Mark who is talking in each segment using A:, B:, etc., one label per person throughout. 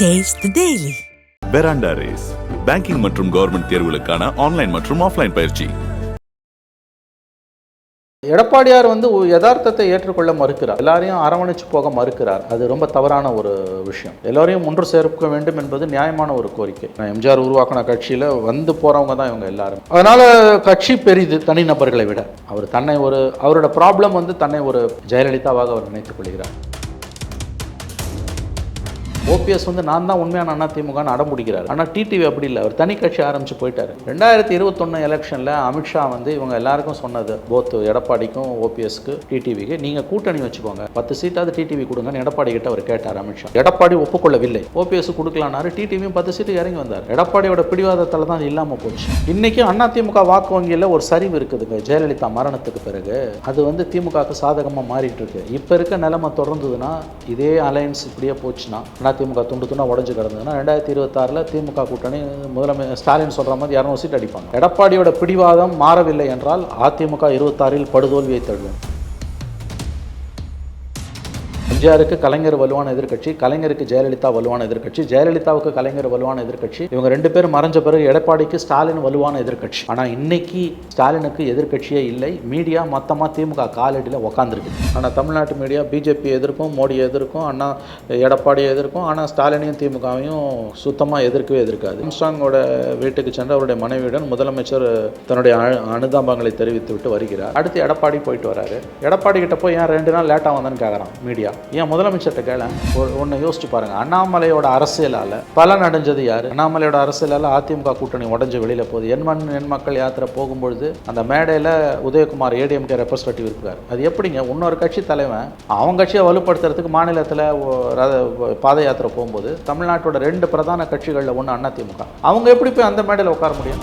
A: Taste the Daily.
B: Veranda Race banking மற்றும் government தேர்வுகளுக்கான online மற்றும் ஆஃப்லைன் பயிற்சி.
C: எடப்பாடியார் வந்து யதார்த்தத்தை ஏற்றுக்கொள்ள மறுக்கிறார். எல்லாரையும் அரவணைச்சு போக மறுக்கிறார். அது ரொம்ப தவறான ஒரு விஷயம். எல்லாரையும் ஒன்று சேர்க்க வேண்டும் என்பது நியாயமான ஒரு கோரிக்கை. நான் எம்ஜிஆர் உருவாக்கின கட்சியில் வந்து போறவங்க தான் இவங்க எல்லாரும். அதனால கட்சி பெரிது தனிநபர்களை விட. அவர் தன்னை ஒரு அவரோட ப்ராப்ளம் வந்து தன்னை ஒரு ஜெயலலிதாவாக அவர் நினைத்துக் கொள்கிறார். ஓபிஎஸ் வந்து நான் தான் உண்மையான அண்ணா திமுகன்னு அடம் பிடிக்கிறார் ஆனால் டிடிவி அப்படி இல்லை. அவர் தனி கட்சி ஆரம்பிச்சு போயிட்டார். ரெண்டாயிரத்தி இருபத்தொன்னு எலெக்ஷனில் அமித்ஷா வந்து இவங்க எல்லாருக்கும் சொன்னது போத் எடப்பாடிக்கும் ஓபிஎஸ்க்கு டிடிவிக்கு நீங்கள் கூட்டணி வச்சுக்கோங்க. பத்து சீட்டாவது டிடிவி கொடுங்கன்னு எடப்பாடி கிட்ட அவர் கேட்டார் அமித்ஷா. எடப்பாடி ஒப்புக்கொள்ளவில்லை. ஓபிஎஸ் கொடுக்கலானாரு டிடிவியும் பத்து சீட்டு இறங்கி வந்தார். எடப்பாடியோட பிடிவாதத்தில் தான் இல்லாமல் போச்சு. இன்னைக்கு அதிமுக வாக்கு வங்கியில் ஒரு சரிவு இருக்குதுங்க ஜெயலலிதா மரணத்துக்கு பிறகு அது வந்து திமுகவுக்கு சாதகமாக மாறிட்டு இருக்கு. இப்போ இருக்க நிலைமை தொடர்ந்ததுன்னா இதே அலையன்ஸ் இப்படியே போச்சுன்னா அதிமுக துண்டு துண்டா உடஞ்சு கிடந்ததுன்னா ரெண்டாயிரத்தி இருபத்தாறில் திமுக கூட்டணி முதலமை ஸ்டாலின் சொல்கிற மாதிரி இரநூறு சீட் அடிப்பாங்க. எடப்பாடியோட பிடிவாதம் மாறவில்லை என்றால் அதிமுக இருபத்தாறில் படுதோல்வியை தழுவும். எம்ஜிஆருக்கு கலைஞர் வலுவான எதிர்க்கட்சி கலைஞருக்கு ஜெயலலிதா வலுவான எதிர்க்கட்சி ஜெயலலிதாவுக்கு கலைஞர் வலுவான எதிர்கட்சி இவங்க ரெண்டு பேரும் மறைஞ்ச பிறகு எடப்பாடிக்கு ஸ்டாலின் வலுவான எதிர்க்கட்சி. ஆனால் இன்னைக்கு ஸ்டாலினுக்கு எதிர்க்கட்சியே இல்லை. மீடியா மொத்தமாக திமுக காலடியில் உக்காந்துருக்கு. ஆனால் தமிழ்நாட்டு மீடியா பிஜேபி எதிர்க்கும் மோடியை எதிர்க்கும் அண்ணா எடப்பாடியை எதிர்க்கும் ஆனால் ஸ்டாலினையும் திமுகவையும் சுத்தமாக எதிர்க்கவே எதிர்க்காது. ஆம்ஸ்ட்ராங்கோட வீட்டுக்கு சென்று அவருடைய மனைவியுடன் முதலமைச்சர் தன்னுடைய அனுதாபங்களை தெரிவித்து விட்டு வருகிறார். அடுத்து எடப்பாடி போயிட்டு வராரு. எடப்பாடி கிட்ட போய் ஏன் ரெண்டு நாள் லேட்டாக வந்தேன்னு கேட்குறான் மீடியா. ஏன் முதலமைச்சர்கிட்ட கேள. ஒன்று யோசிச்சு பாருங்க. அண்ணாமலையோட அரசியலால் பலன் அடைஞ்சது யார்? அண்ணாமலையோட அரசியலால் அதிமுக கூட்டணி உடஞ்சு வெளியில் போகுது. என் மண் என் மக்கள் யாத்திரை போகும்பொழுது அந்த மேடையில் உதயகுமார் ஏடிஎம்கே ரெப்ரஸன்டேட்டிவ் இருக்கார். அது எப்படிங்க? இன்னொரு கட்சி தலைவன். அவங்க கட்சியை வலுப்படுத்துறதுக்கு மாநிலத்தில் பாத யாத்திரை போகும்போது தமிழ்நாட்டோட ரெண்டு பிரதான கட்சிகளில் ஒன்று அதிமுக அவங்க எப்படி போய் அந்த மேடையில் உட்கார முடியும்?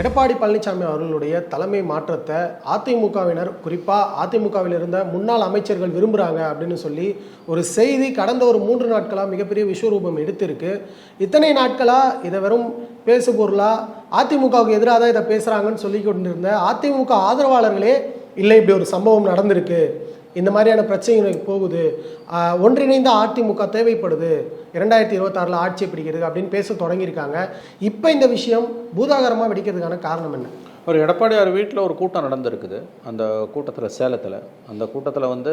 D: எடப்பாடி பழனிசாமி அவர்களுடைய தலைமை மாற்றத்தை அதிமுகவினர் குறிப்பாக அதிமுகவில் இருந்த முன்னாள் அமைச்சர்கள் விரும்புகிறாங்க அப்படின்னு சொல்லி ஒரு செய்தி கடந்த ஒரு மூன்று நாட்களாக மிகப்பெரிய விஸ்வரூபம் எடுத்திருக்கு. இத்தனை நாட்களாக இதை வெறும் பேசு பொருளாக அதிமுகவுக்கு எதிராக தான் இதை பேசுகிறாங்கன்னு சொல்லி கொண்டிருந்த அதிமுக ஆதரவாளர்களே இல்லை இப்படி ஒரு சம்பவம் நடந்திருக்கு. இந்த மாதிரியான பிரச்சனைகளுக்கு போகுது. ஒன்றிணைந்த அதிமுக தேவைப்படுது. இரண்டாயிரத்தி இருபத்தாறில் ஆட்சி பிடிக்கிறது அப்படின்னு பேச தொடங்கியிருக்காங்க. இப்போ இந்த விஷயம் பூதாகரமாக வெடிக்கிறதுக்கான காரணம் என்ன?
C: ஒரு எடப்பாடியார் வீட்டில் ஒரு கூட்டம் நடந்திருக்குது. அந்த கூட்டத்தில் சேலத்தில். அந்த கூட்டத்தில் வந்து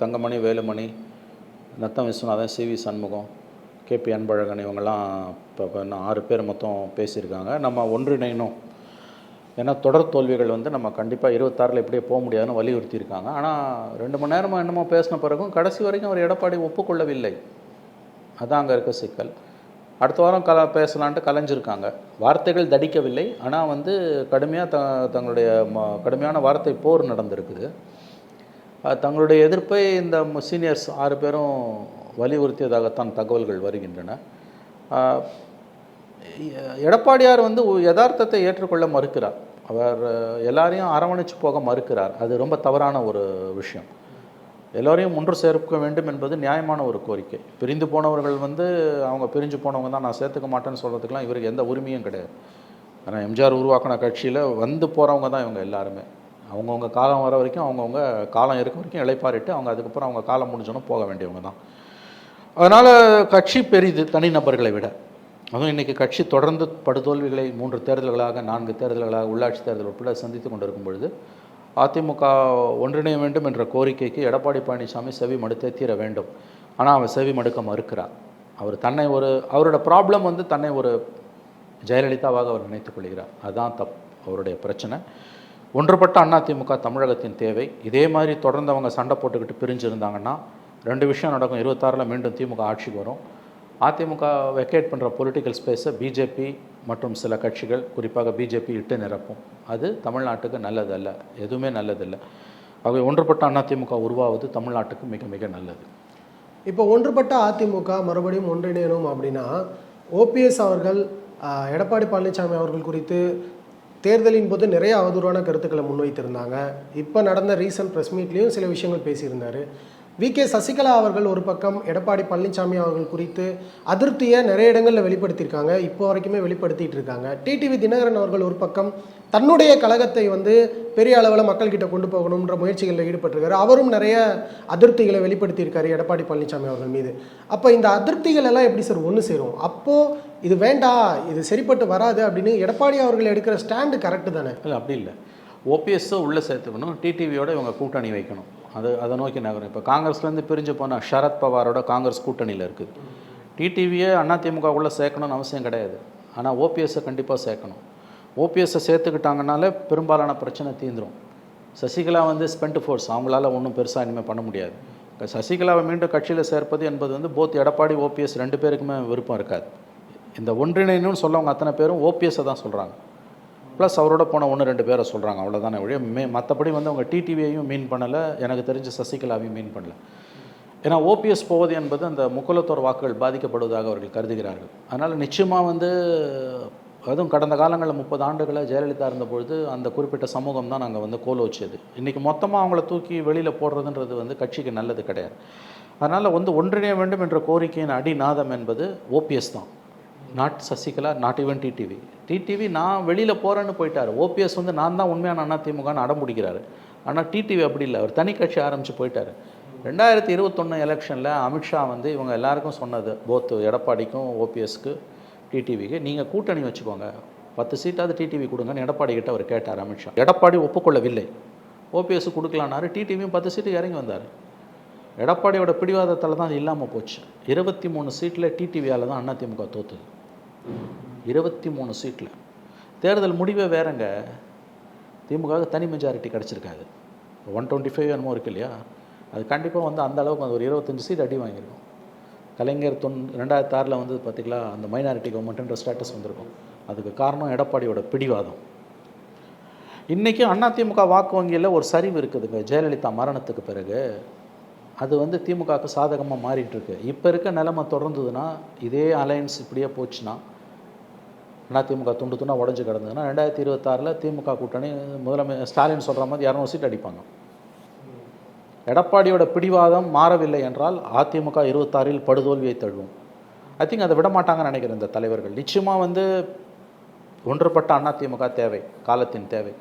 C: Thangamani Velumani Natham Viswanathan C V Shanmugam KP Anbazhagan இவங்கெல்லாம் இப்போ இன்னும் ஆறு பேர் மொத்தம் பேசியிருக்காங்க. நம்ம ஒன்றிணைணும் ஏன்னா தொடர் தோல்விகள் வந்து நம்ம கண்டிப்பாக இருபத்தாறில் இப்படியே போக முடியாதுன்னு வலியுறுத்தியிருக்காங்க. ஆனால் ரெண்டு மணி நேரமாக என்னமோ பேசின பிறகும் கடைசி வரைக்கும் அவர் எடப்பாடி ஒப்புக்கொள்ளவில்லை. அதான் அங்கே இருக்க சிக்கல். அடுத்த வாரம் கல பேசலான்ட்டு கலைஞ்சிருக்காங்க. வார்த்தைகள் தடிக்கவில்லை. ஆனால் வந்து கடுமையாக த தங்களுடைய ம கடுமையான வார்த்தை போர் நடந்திருக்குது. தங்களுடைய எதிர்ப்பை இந்த சீனியர்ஸ் ஆறு பேரும் வலியுறுத்தியதாகத்தான் தகவல்கள் வருகின்றன. எடப்பாடியார் வந்து யதார்த்தத்தை ஏற்றுக்கொள்ள மறுக்கிறார். அவர் எல்லாரையும் அரவணைச்சு போக மறுக்கிறார். அது ரொம்ப தவறான ஒரு விஷயம். எல்லோரையும் ஒன்று சேர்க்க வேண்டும் என்பது நியாயமான ஒரு கோரிக்கை. பிரிந்து போனவர்கள் வந்து அவங்க பிரிஞ்சு போனவங்க தான் நான் சேர்த்துக்க மாட்டேன்னு சொல்கிறதுக்கெலாம் இவருக்கு எந்த உரிமையும் கிடையாது. ஏன்னா எம்ஜிஆர் உருவாக்கின கட்சியில் வந்து போகிறவங்க தான் இவங்க எல்லாருமே. அவங்கவுங்க காலம் வர வரைக்கும் அவங்கவுங்க காலம் இருக்க வரைக்கும் இளைப்பாறிட்டு அவங்க அதுக்கப்புறம் அவங்க காலம் முடிஞ்சோன்னு போக வேண்டியவங்க தான். அதனால் கட்சி பெரிது தனிநபர்களை விட. அதுவும் இன்றைக்கி கட்சி தொடர்ந்து படுதோல்விகளை மூன்று தேர்தல்களாக நான்கு தேர்தல்களாக உள்ளாட்சி தேர்தல் உட்பட சந்தித்து கொண்டிருக்கும் பொழுது அதிமுக ஒன்றிணைய வேண்டும் என்ற கோரிக்கைக்கு எடப்பாடி பழனிசாமி செவி மடுத்தே தீர வேண்டும். ஆனால் அவர் செவி மடுக்க மறுக்கிறார். அவர் தன்னை ஒரு அவரோட ப்ராப்ளம் வந்து தன்னை ஒரு ஜெயலலிதாவாக அவர் நினைத்துக் கொள்கிறார். அதுதான் தப் அவருடைய பிரச்சனை. ஒன்றுபட்ட அதிமுக தமிழகத்தின் தேவை. இதே மாதிரி தொடர்ந்து அவங்க சண்டை போட்டுக்கிட்டு பிரிஞ்சிருந்தாங்கன்னா ரெண்டு விஷயம் நடக்கும். இருபத்தாறில் மீண்டும் திமுக ஆட்சிக்கு வரும். அதிமுக வெக்கேட் பண்ணுற பொலிட்டிக்கல் ஸ்பேஸை பிஜேபி மற்றும் சில கட்சிகள் குறிப்பாக பிஜேபி இட்டு நிரப்பும். அது தமிழ்நாட்டுக்கு நல்லதல்ல எதுவுமே நல்லதில்லை. ஆகவே ஒன்றுபட்ட அதிமுக உருவாவது தமிழ்நாட்டுக்கு மிக மிக நல்லது.
D: இப்போ ஒன்றுபட்ட அதிமுக மறுபடியும் ஒன்றிணையணும் அப்படின்னா ஓபிஎஸ் அவர்கள் எடப்பாடி பழனிசாமி அவர்கள் குறித்து தேர்தலின் போது நிறைய அவதூறான கருத்துக்களை முன்வைத்திருந்தாங்க. இப்போ நடந்த ரீசன்ட் ப்ரெஸ் மீட்லேயும் சில விஷயங்கள் பேசியிருந்தார். வி. கே. சசிகலா அவர்கள் ஒரு பக்கம் எடப்பாடி பழனிசாமி அவர்கள் குறித்து அதிருப்தியை நிறைய இடங்களில் வெளிப்படுத்தியிருக்காங்க. இப்போ வரைக்குமே வெளிப்படுத்திட்டு இருக்காங்க. டிடிவி தினகரன் அவர்கள் ஒரு பக்கம் தன்னுடைய கழகத்தை வந்து பெரிய அளவில் மக்கள்கிட்ட கொண்டு போகணுன்ற முயற்சிகளில் ஈடுபட்டிருக்காரு. அவரும் நிறைய அதிருப்திகளை வெளிப்படுத்தியிருக்காரு எடப்பாடி பழனிசாமி அவர்கள் மீது. அப்போ இந்த அதிருப்திகள் எல்லாம் எப்படி சார் ஒன்று சேரும்? அப்போது இது வேண்டாம் இது சரிப்பட்டு வராது அப்படின்னு எடப்பாடி அவர்கள் எடுக்கிற ஸ்டாண்டு கரெக்டு தானே?
C: இல்லை அப்படி இல்லை. ஓபிஎஸ்ஸை உள்ளே சேர்த்துக்கணும் டிடிவியோட இவங்க கூட்டணி வைக்கணும். அது அதை நோக்கி நகரும். இப்போ காங்கிரஸ்லேருந்து பிரிஞ்சு போன சரத் பவாரோட காங்கிரஸ் கூட்டணியில் இருக்குது டிடிவியை அதிமுக சேர்க்கணும்னு அவசியம் கிடையாது. ஆனால் ஓபிஎஸ்ஸை கண்டிப்பாக சேர்க்கணும். ஓபிஎஸ்ஸை சேர்த்துக்கிட்டாங்கனாலே பெரும்பாலான பிரச்சனை தீந்துரும். சசிகலா வந்து ஸ்பெண்ட் ஃபோர்ஸ் அவங்களால ஒன்றும் பெருசாக இனிமேல் பண்ண முடியாது. சசிகலாவை மீண்டும் கட்சியில் சேர்ப்பது என்பது வந்து போத் எடப்பாடி ஓபிஎஸ் ரெண்டு பேருக்குமே விருப்பம் இருக்காது. இந்த ஒன்றிணைன்னு சொல்லவங்க அத்தனை பேரும் ஓபிஎஸ்ஸை தான் சொல்கிறாங்க ப்ளஸ் அவரோட போன ஒன்று ரெண்டு பேரை சொல்கிறாங்க அவ்வளோதானே ஒழிய மே மற்றபடி வந்து அவங்க டிடிவியையும் மீன் பண்ணலை. எனக்கு தெரிஞ்ச சசிகலாவையும் மீன் பண்ணல. ஏன்னா ஓபிஎஸ் போவது என்பது அந்த முக்குலத்தோர் வாக்குகள் பாதிக்கப்படுவதாக அவர்கள் கருதுகிறார்கள். அதனால் நிச்சயமாக வந்து அதுவும் கடந்த காலங்களில் முப்பது ஆண்டுகளை ஜெயலலிதா இருந்த பொழுது அந்த குறிப்பிட்ட சமூகம் தான் நாங்கள் வந்து கோல வச்சது. இன்றைக்கி மொத்தமாக அவங்கள தூக்கி வெளியில் போடுறதுன்றது வந்து கட்சிக்கு நல்லது கிடையாது. அதனால் வந்து ஒன்றிணைய வேண்டும் என்ற கோரிக்கையின் அடிநாதம் என்பது ஓபிஎஸ் தான். Not Sasikala not even TTV TTV நான் வெளியில் போகிறேன்னு போயிட்டார். ஓபிஎஸ் வந்து நான் தான் உண்மையான அண்ணா திமுகன்னு அடம் பிடிக்கிறாரு. ஆனால் டிடிவி அப்படி இல்லை. அவர் தனி கட்சி ஆரம்பித்து போயிட்டார். ரெண்டாயிரத்தி இருபத்தொன்று எலெக்ஷனில் அமித்ஷா வந்து இவங்க எல்லாருக்கும் சொன்னது போத்து எடப்பாடிக்கும் ஓபிஎஸ்க்கு டிடிவிக்கு நீங்கள் கூட்டணி வச்சுக்கோங்க. பத்து சீட்டாவது டிடிவி கொடுங்கன்னு எடப்பாடி கிட்ட அவர் கேட்டார் அமித்ஷா எடப்பாடி ஒப்புக்கொள்ளவில்லை. ஓபிஎஸ் கொடுக்கலான்னாரு டிடிவியும் பத்து சீட்டு இறங்கி வந்தார். எடப்பாடியோட பிடிவாதத்தால் தான் அது இல்லாமல் போச்சு. இருபத்தி மூணு சீட்டில் டிடிவியால் தான் அதிமுக தோத்துது. இருபத்தி மூணு சீட்டில். தேர்தல் முடிவே வேறங்க. திமுகவுக்கு தனி மெஜாரிட்டி கிடச்சிருக்காது. ஒன் டுவெண்ட்டி ஃபைவ் என்னமோ இருக்கு இல்லையா? அது கண்டிப்பாக வந்து அந்த அளவுக்கு அந்த ஒரு இருபத்தஞ்சி சீட் அடி வாங்கியிருக்கும். கலைஞர் தொன் ரெண்டாயிரத்தி ஆறில் வந்து பார்த்திங்களா அந்த மைனாரிட்டி கவர்மெண்ட்டுன்ற ஸ்டேட்டஸ் வந்திருக்கும். அதுக்கு காரணம் எடப்பாடியோட பிடிவாதம். இன்றைக்கி அதிமுக வாக்கு வங்கியில் ஒரு சரிவு இருக்குதுங்க. ஜெயலலிதா மரணத்துக்கு பிறகு. அது வந்து திமுகவுக்கு சாதகமாக மாறிட்டுருக்கு இப்போ இருக்க நிலைமை தொடர்ந்ததுன்னா இதே அலையன்ஸ் இப்படியே போச்சுன்னா அதிமுக துண்டு துண்டாக உடஞ்சி கிடந்ததுன்னா ரெண்டாயிரத்தி இருபத்தாறில் திமுக கூட்டணி முதலமை ஸ்டாலின் சொல்கிற மாதிரி இரநூறு சீட் அடிப்பாங்க. எடப்பாடியோட பிடிவாதம் மாறவில்லை என்றால் அதிமுக இருபத்தாறில் படுதோல்வியை தழுவும். ஐ திங்க் அதை விட மாட்டாங்கன்னு நினைக்கிறேன் இந்த தலைவர்கள். நிச்சயமாக வந்து ஒன்றுபட்ட அதிமுக தேவை காலத்தின் தேவை.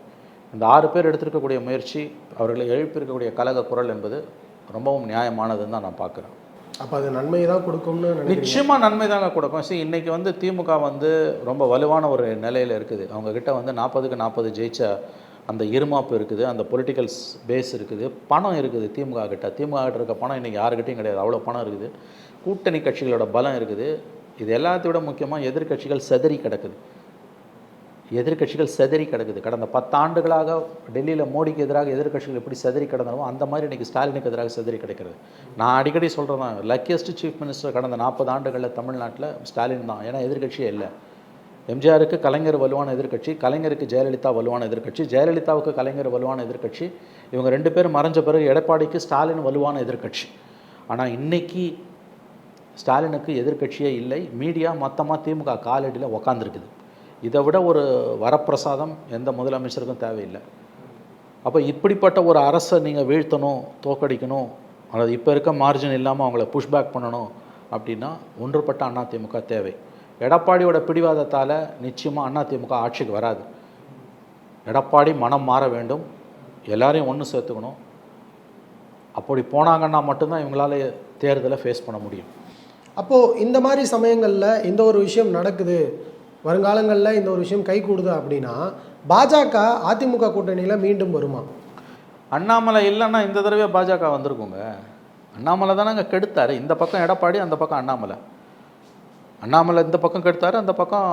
C: இந்த ஆறு பேர் எடுத்திருக்கக்கூடிய முயற்சி அவர்களை எழுப்பியிருக்கக்கூடிய கழக குரல் என்பது ரொம்பவும் நியாயமானதுன்னு தான் நான் பார்க்குறேன்.
D: அப்போ அது நன்மை தான் கொடுக்கும்னு
C: நிச்சயமாக நன்மை தாங்க கொடுக்கும். சரி இன்றைக்கி வந்து திமுக வந்து ரொம்ப வலுவான ஒரு நிலையில் இருக்குது. அவங்கக்கிட்ட வந்து நாற்பதுக்கு நாற்பது ஜெயிச்ச அந்த இருமாப்பு இருக்குது அந்த பொலிட்டிக்கல் பேஸ் இருக்குது பணம் இருக்குது திமுக கிட்ட. திமுக கிட்ட இருக்க பணம் இன்றைக்கி யாருக்கிட்டையும் கிடையாது. அவ்வளோ பணம் இருக்குது. கூட்டணி கட்சிகளோட பலம் இருக்குது. இது எல்லாத்தையும் விட முக்கியமாக எதிர்க்கட்சிகள் செதறி கிடக்குது. எதிர்க்கட்சிகள் செதறி கிடக்குது. கடந்த பத்தாண்டுகளாக டெல்லியில் மோடிக்கு எதிராக எதிர்க்கட்சிகள் எப்படி செதறி கிடந்தாலும் அந்த மாதிரி இன்றைக்கி ஸ்டாலினுக்கு எதிராக செதறி கிடைக்கிறது. நான் அடிக்கடி சொல்கிறேன் லக்கியஸ்ட் சீஃப் மினிஸ்டர் கடந்த நாற்பது ஆண்டுகளில் தமிழ்நாட்டில் ஸ்டாலின் தான். ஏன்னா எதிர்க்கட்சியே இல்லை. எம்ஜிஆருக்கு கலைஞர் வலுவான எதிர்க்கட்சி கலைஞருக்கு ஜெயலலிதா வலுவான எதிர்க்கட்சி ஜெயலலிதாவுக்கு கலைஞர் வலுவான எதிர்க்கட்சி இவங்க ரெண்டு பேரும் மறைஞ்ச பிறகு எடப்பாடிக்கு ஸ்டாலின் வலுவான எதிர்க்கட்சி. ஆனால் இன்றைக்கி ஸ்டாலினுக்கு எதிர்க்கட்சியே இல்லை. மீடியா மொத்தமாக திமுக காலடியில் உக்காந்துருக்குது. இதை விட ஒரு வரப்பிரசாதம் எந்த முதலமைச்சருக்கும் தேவையில்லை. அப்போ இப்படிப்பட்ட ஒரு அரசை நீங்கள் வீழ்த்தணும் தோக்கடிக்கணும் அல்லது இப்போ இருக்க மார்ஜின் இல்லாமல் அவங்கள புஷ்பேக் பண்ணணும் அப்படின்னா ஒன்றுபட்ட அதிமுக தேவை. எடப்பாடியோட பிடிவாதத்தால் நிச்சயமாக அதிமுக ஆட்சிக்கு வராது. எடப்பாடி மனம் மாற வேண்டும். எல்லாரையும் ஒன்று சேர்த்துக்கணும். அப்படி போனாங்கன்னா மட்டும்தான் இவங்களால தேர்தலை ஃபேஸ் பண்ண முடியும்.
D: அப்போது இந்த மாதிரி சமயங்களில் இந்த ஒரு விஷயம் நடக்குது. வருங்காலங்களில் இந்த ஒரு விஷயம் கை கூடுது அப்படின்னா பாஜக அதிமுக கூட்டணியில் மீண்டும் வருமா?
C: அண்ணாமலை இல்லைன்னா இந்த தடவை பாஜக வந்திருக்குங்க. அண்ணாமலை தானங்க கெடுத்தாரு. இந்த பக்கம் எடப்பாடி அந்த பக்கம் அண்ணாமலை. அண்ணாமலை இந்த பக்கம் கெடுத்தாரு அந்த பக்கம்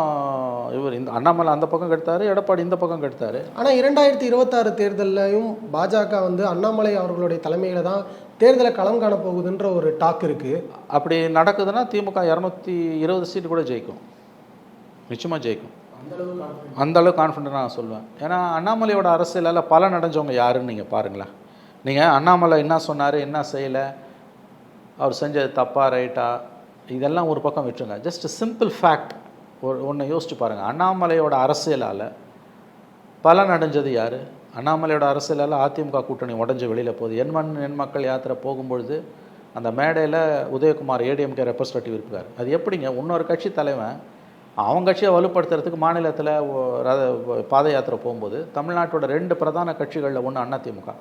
C: இவர் இந்த அண்ணாமலை அந்த பக்கம் கெடுத்தாரு எடப்பாடி இந்த பக்கம் கெடுத்தாரு.
D: ஆனால் இரண்டாயிரத்தி இருபத்தாறு தேர்தல்லையும் பாஜக வந்து அண்ணாமலை அவர்களுடைய தலைமையில் தான் தேர்தலை களம் காண போகுதுன்ற ஒரு டாக் இருக்குது
C: அப்படி நடக்குதுன்னா திமுக இரநூத்தி இருபது சீட்டு கூட ஜெயிக்கும். நிச்சயமாக ஜெயிக்கும். அந்தளவுக்கு கான்ஃபிடென்ட் நான் சொல்லுவேன் ஏன்னா அண்ணாமலையோட அரசியலால் பலன் அடைஞ்சவங்க யாருன்னு நீங்கள் பாருங்களேன். நீங்கள் அண்ணாமலை என்ன சொன்னார் என்ன செய்யலை அவர் செஞ்சது தப்பாக ரைட்டா இதெல்லாம் ஒரு பக்கம் விட்டுருங்க. ஜஸ்ட் சிம்பிள் ஃபேக்ட் ஒரு ஒன்று யோசிச்சு பாருங்கள் அண்ணாமலையோட அரசியலால் பலன் அடைஞ்சது யார்? அண்ணாமலையோட அரசியலால் அதிமுக கூட்டணி உடஞ்சி வெளியில் போகுது. என் மண் என் மக்கள் யாத்திரை போகும்பொழுது அந்த மேடையில் உதயகுமார் ஏடிஎம்கே ரெப்ரஸன்டேட்டிவ் இருக்கார். அது எப்படிங்க? இன்னொரு கட்சி தலைவன் அவங்க கட்சியை வலுப்படுத்துறதுக்கு மாநிலத்தில் பாத யாத்திரை போகும்போது தமிழ்நாட்டோட ரெண்டு பிரதான கட்சிகளில் ஒன்று அதிமுக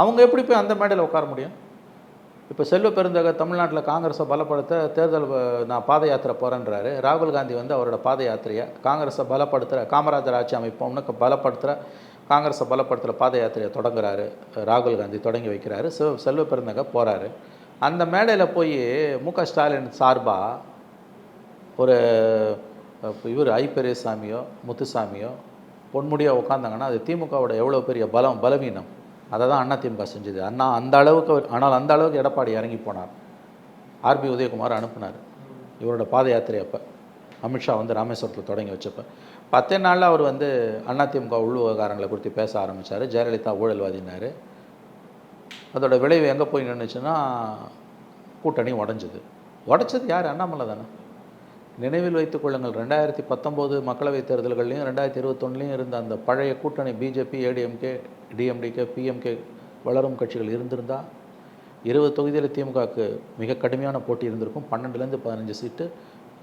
C: அவங்க எப்படி போய் அந்த மேடையில் உட்கார முடியும்? இப்போ செல்வ பெருந்தக தமிழ்நாட்டில் காங்கிரஸை பலப்படுத்த தேர்தல் நான் பாத யாத்திரை போகிறேன்றாரு ராகுல் காந்தி வந்து அவரோட பாத யாத்திரையை காங்கிரஸை பலப்படுத்துகிற காமராஜர் ஆட்சி அமைப்போம்னு பலப்படுத்துகிற காங்கிரஸை பலப்படுத்துகிற பாத யாத்திரையை தொடங்குறாரு. ராகுல் காந்தி தொடங்கி வைக்கிறாரு. செல்வ செல்வ பெருந்தக போகிறாரு அந்த மேடையில் போய் மு க ஸ்டாலின் சார்பாக ஒரு இவர் ஐ பெரியசாமியோ முத்துசாமியோ பொன்முடியாக உட்காந்தாங்கன்னா அது திமுகவோட எவ்வளோ பெரிய பலம் பலவீனம். அதை தான் அண்ணா திமுக செஞ்சது. அண்ணா அந்த அளவுக்கு ஆனால் அந்த அளவுக்கு எடப்பாடி இறங்கி போனார். ஆர்பி உதயகுமார் அனுப்புனார். இவரோட பாத யாத்திரை அப்போ. அமித்ஷா வந்து ராமேஸ்வரத்தில் தொடங்கி வச்சப்போ. பத்தே நாளில் அவர் வந்து அதிமுக உள் விவகாரங்களை குறித்து பேச ஆரம்பித்தார் ஜெயலலிதா ஊழல்வாதினார். அதோட விளைவு எங்கே போய் நின்றுச்சுன்னா கூட்டணி உடஞ்சிது. உடச்சது யார்? அண்ணாமலை தானே. நினைவில் வைத்துக் கொள்ளுங்கள். ரெண்டாயிரத்தி பத்தொம்போது மக்களவைத் தேர்தல்கள்லையும் ரெண்டாயிரத்தி இருபத்தொன்னுலையும் இருந்த அந்த பழைய கூட்டணி பிஜேபி ஏடிஎம்கே டிஎம்டிகே பிஎம்கே வளரும் கட்சிகள் இருந்திருந்தால் இருபது தொகுதியில் திமுகவுக்கு மிக கடுமையான போட்டி இருந்திருக்கும். பன்னெண்டுலேருந்து பதினஞ்சு சீட்டு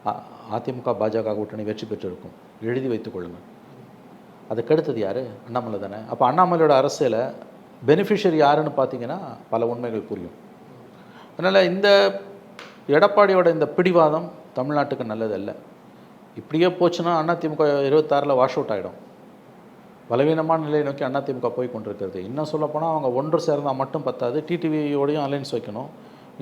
C: அ- அதிமுக பாஜக கூட்டணி வெற்றி பெற்றிருக்கும். எழுதி வைத்துக் கொள்ளுங்கள். அதுக்கு அடுத்தது யார்? அண்ணாமலை தானே. அப்போ அண்ணாமலையோட அரசியலை பெனிஃபிஷரி யாருன்னு பார்த்தீங்கன்னா பல உண்மைகள் புரியும். அதனால் இந்த எடப்பாடியோட இந்த பிடிவாதம் தமிழ்நாட்டுக்கு நல்லதல்ல. இப்படியே போச்சுன்னா அதிமுக இருபத்தாறில் வாஷ் அவுட் ஆகிடும் பலவீனமான நிலையை நோக்கி அதிமுக போய் கொண்டிருக்கிறது. இன்னும் சொல்லப்போனால் அவங்க ஒன்று சேர்ந்தால் மட்டும் பத்தாது. டிடிவியோடையும் அலைன்ஸ் வைக்கணும்.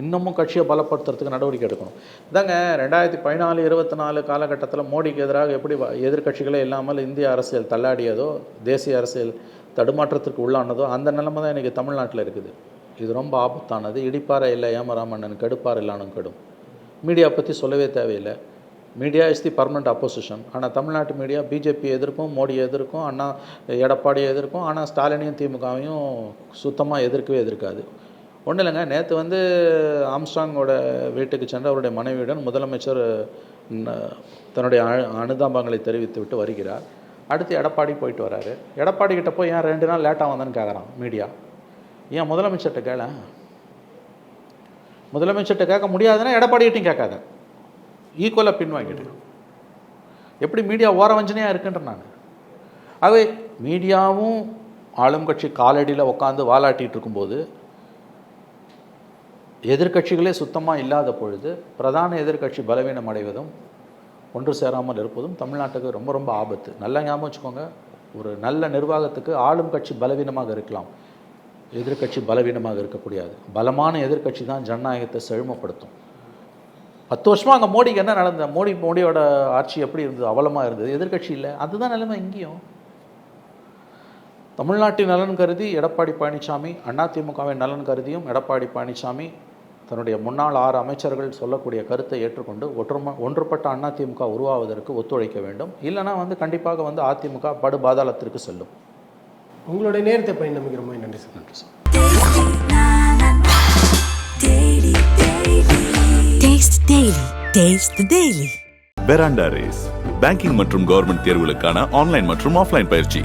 C: இன்னமும் கட்சியை பலப்படுத்துறதுக்கு நடவடிக்கை எடுக்கணும். இதாங்க ரெண்டாயிரத்தி பதினாலு இருபத்தி நாலு காலகட்டத்தில் மோடிக்கு எதிராக எப்படி எதிர்கட்சிகளே எதிர்க்கட்சிகளே இல்லாமல் இந்திய அரசியல் தள்ளாடியதோ தேசிய அரசியல் தடுமாற்றத்திற்கு உள்ளானதோ அந்த நிலைமை தான் இன்றைக்கி தமிழ்நாட்டில் இருக்குது. இது ரொம்ப ஆபத்தானது. இடிப்பாறை இல்லை ஏமராமண்ணன் கெடுப்பார் இல்லானும் கெடும். மீடியா பற்றி சொல்லவே தேவையில்லை. Media is the permanent opposition ஆனால் தமிழ்நாட்டு மீடியா பிஜேபி எதிர்க்கும் மோடி எதிர்க்கும் அண்ணா எடப்பாடியை எதிர்க்கும் ஆனால் ஸ்டாலினையும் திமுகவையும் சுத்தமாக எதிர்க்கவே எதிர்க்காது. ஒன்றும் இல்லைங்க. நேற்று வந்து ஆம்ஸ்டாங்கோட வீட்டுக்கு சென்று அவருடைய மனைவியுடன் முதலமைச்சர் தன்னுடைய அனுதாபங்களை தெரிவித்து விட்டு வருகிறார். அடுத்து எடப்பாடி போயிட்டு வராரு. எடப்பாடி கிட்ட போய் ஏன் ரெண்டு நாள் லேட்டாக வந்தேன்னு கேட்குறான் மீடியா? ஏன் முதலமைச்சர்கிட்ட கேளேன் முதலமைச்சர்கிட்ட கேட்க முடியாதுன்னா எடப்பாடிகிட்டையும் கேட்காத. ஈக்குவலாக பின்வாங்கிட்டு எப்படி மீடியா ஓர வஞ்சனையாக இருக்குன்ற நான். ஆகவே மீடியாவும் ஆளும் கட்சி காலடியில் உட்காந்து வாலாட்டிகிட்டு இருக்கும்போது எதிர்க்கட்சிகளே சுத்தமாக இல்லாத பொழுது பிரதான எதிர்க்கட்சி பலவீனம் அடைவதும் ஒன்று சேராமல் இருப்பதும் தமிழ்நாட்டுக்கு ரொம்ப ரொம்ப ஆபத்து. நல்லா ஞாபகம் வச்சுக்கோங்க ஒரு நல்ல நிர்வாகத்துக்கு ஆளும் கட்சி பலவீனமாக இருக்கலாம். எதிர்க்கட்சி பலவீனமாக இருக்கக்கூடாது பலமான எதிர்க்கட்சி தான் ஜனநாயகத்தை செழுமைப்படுத்தும். பத்து வருஷமாக அங்கே மோடிக்கு என்ன நடந்தது? மோடி மோடியோட ஆட்சி எப்படி இருந்தது? அவலமாக இருந்தது. எதிர்கட்சி இல்லை. அதுதான் நிலைமை இங்கேயும். தமிழ்நாட்டின் நலன் கருதி எடப்பாடி பழனிசாமி அதிமுகவின் நலன் கருதியும் எடப்பாடி பழனிசாமி தன்னுடைய முன்னாள் ஆறு அமைச்சர்கள் சொல்லக்கூடிய கருத்தை ஏற்றுக்கொண்டு ஒற்றுமை ஒன்றுபட்ட அதிமுக உருவாவதற்கு ஒத்துழைக்க வேண்டும். இல்லைனா வந்து கண்டிப்பாக வந்து அதிமுக படு பாதாளத்திற்கு செல்லும்.
D: உங்களுடைய நேரத்தை பயன் ரொம்ப நன்றி சார்.
C: நன்றி sir.
A: Daily.
B: Veranda Race banking மற்றும் கவர்மெண்ட் தேர்வுகளுக்கான ஆன்லைன் மற்றும் ஆஃப்லைன் பயிற்சி.